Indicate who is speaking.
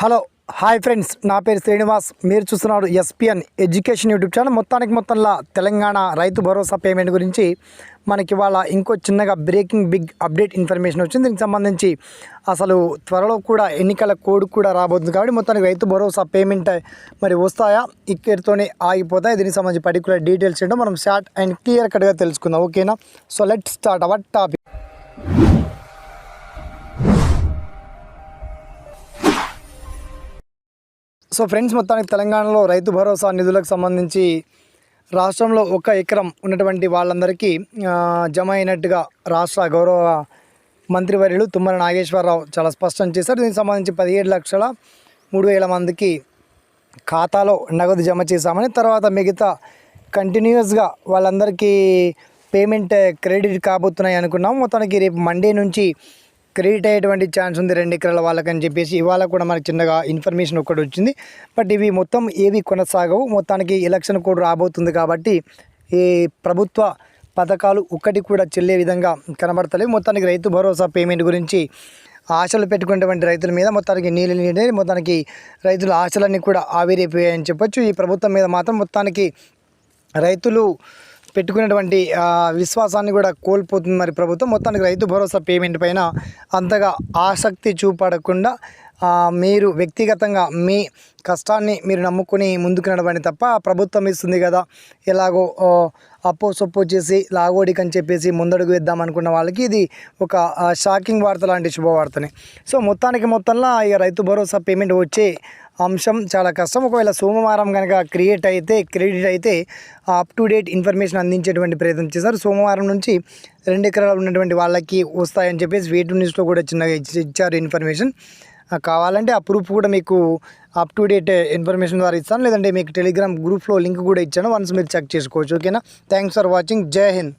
Speaker 1: Hello hi friends. నా పేరు శ్రీనివాస్. మీరు చూస్తున్నారు ఎస్పిఎన్ ఎడ్యుకేషన్ యూట్యూబ్ ఛానల్. మొత్తానికి మొత్తంలో తెలంగాణ రైతు భరోసా పేమెంట్ గురించి మనకి ఇవాళ ఇంకో చిన్నగా బ్రేకింగ్ బిగ్ అప్డేట్ ఇన్ఫర్మేషన్ వచ్చింది. దీనికి సంబంధించి అసలు త్వరలో కూడా ఎన్నికల కోడ్ కూడా రాబోతుంది కాబట్టి మొత్తానికి రైతు భరోసా పేమెంట్ మరి వస్తాయా? ఇక్కడితోనే ఆగిపోతాయి. దీనికి సంబంధించి పర్టికులర్ డీటెయిల్స్ ఏంటో మనం షార్ట్ అండ్ క్లియర్ కట్గా తెలుసుకుందాం. ఓకేనా so let start our topic so friends మొత్తానికి తెలంగాణలో రైతు భరోసా నిధులకు సంబంధించి రాష్ట్రంలో ఒక ఎకరం ఉన్నటువంటి వాళ్ళందరికీ జమ అయినట్టుగా రాష్ట్ర గౌరవ మంత్రివర్యులు తుమ్మల నాగేశ్వరరావు చాలా స్పష్టం చేశారు. దీనికి సంబంధించి పదిహేడు లక్షల మూడు వేల మందికి ఖాతాలో నగదు జమ చేశామని తర్వాత మిగతా కంటిన్యూస్గా వాళ్ళందరికీ పేమెంట్ క్రెడిట్ కాబోతున్నాయి అనుకున్నాం మొత్తానికి రేపు మండే నుంచి క్రెడిట్ అయ్యేటువంటి ఛాన్స్ ఉంది రెండు ఎకరాల వాళ్ళకని చెప్పేసి ఇవాళ కూడా మనకి చిన్నగా ఇన్ఫర్మేషన్ ఒకటి వచ్చింది. బట్ ఇవి మొత్తం ఏవి కొనసాగవు. మొత్తానికి ఎలక్షన్ కూడా రాబోతుంది కాబట్టి ఈ ప్రభుత్వ పథకాలు ఒక్కటి కూడా చెల్లే విధంగా కనబడతలేవు. మొత్తానికి రైతు భరోసా పేమెంట్ గురించి ఆశలు పెట్టుకున్నటువంటి రైతుల మీద మొత్తానికి నీళ్ళు నీళ్ళు మొత్తానికి రైతుల ఆశలన్నీ కూడా ఆవిరైపోయాయని చెప్పొచ్చు. ఈ ప్రభుత్వం మీద మాత్రం మొత్తానికి రైతులు పెట్టుకున్నటువంటి విశ్వాసాన్ని కూడా కోల్పోతుంది మరి ప్రభుత్వం. మొత్తానికి రైతు భరోసా పేమెంట్ పైన అంతగా ఆసక్తి చూపడకుండా మీరు వ్యక్తిగతంగా మీ కష్టాన్ని మీరు నమ్ముకుని ముందుకు నడవండి తప్ప ప్రభుత్వం ఇస్తుంది కదా. ఎలాగో అప్పు అప్పో సొప్పో చేసి లాగోడికని చెప్పేసి ముందడుగు వేద్దాం అనుకున్న వాళ్ళకి ఇది ఒక షాకింగ్ వార్త లాంటి శుభవార్తనే. సో మొత్తానికి మొత్తంలో ఇక రైతు భరోసా పేమెంట్ వచ్చే అంశం చాలా కష్టం. ఒకవేళ సోమవారం కనుక క్రియేట్ అయితే క్రెడిట్ అయితే అప్ టు డేట్ ఇన్ఫర్మేషన్ అందించేటువంటి ప్రయత్నం చేశారు. సోమవారం నుంచి రెండు ఎకరాలు ఉన్నటువంటి వాళ్ళకి వస్తాయని చెప్పేసి వేటు న్యూస్లో కూడా చిన్నగా ఇచ్చారు ఇన్ఫర్మేషన్. కావాలంటే ఆ ప్రూఫ్ కూడా మీకు అప్ టు డేట్ ఇన్ఫర్మేషన్ ద్వారా ఇస్తాను. లేదంటే మీకు టెలిగ్రామ్ గ్రూప్లో లింక్ కూడా ఇచ్చాను. వన్స్ మీరు చెక్ చేసుకోవచ్చు ఓకేనా థ్యాంక్స్ ఫర్ వాచింగ్ జై హింద్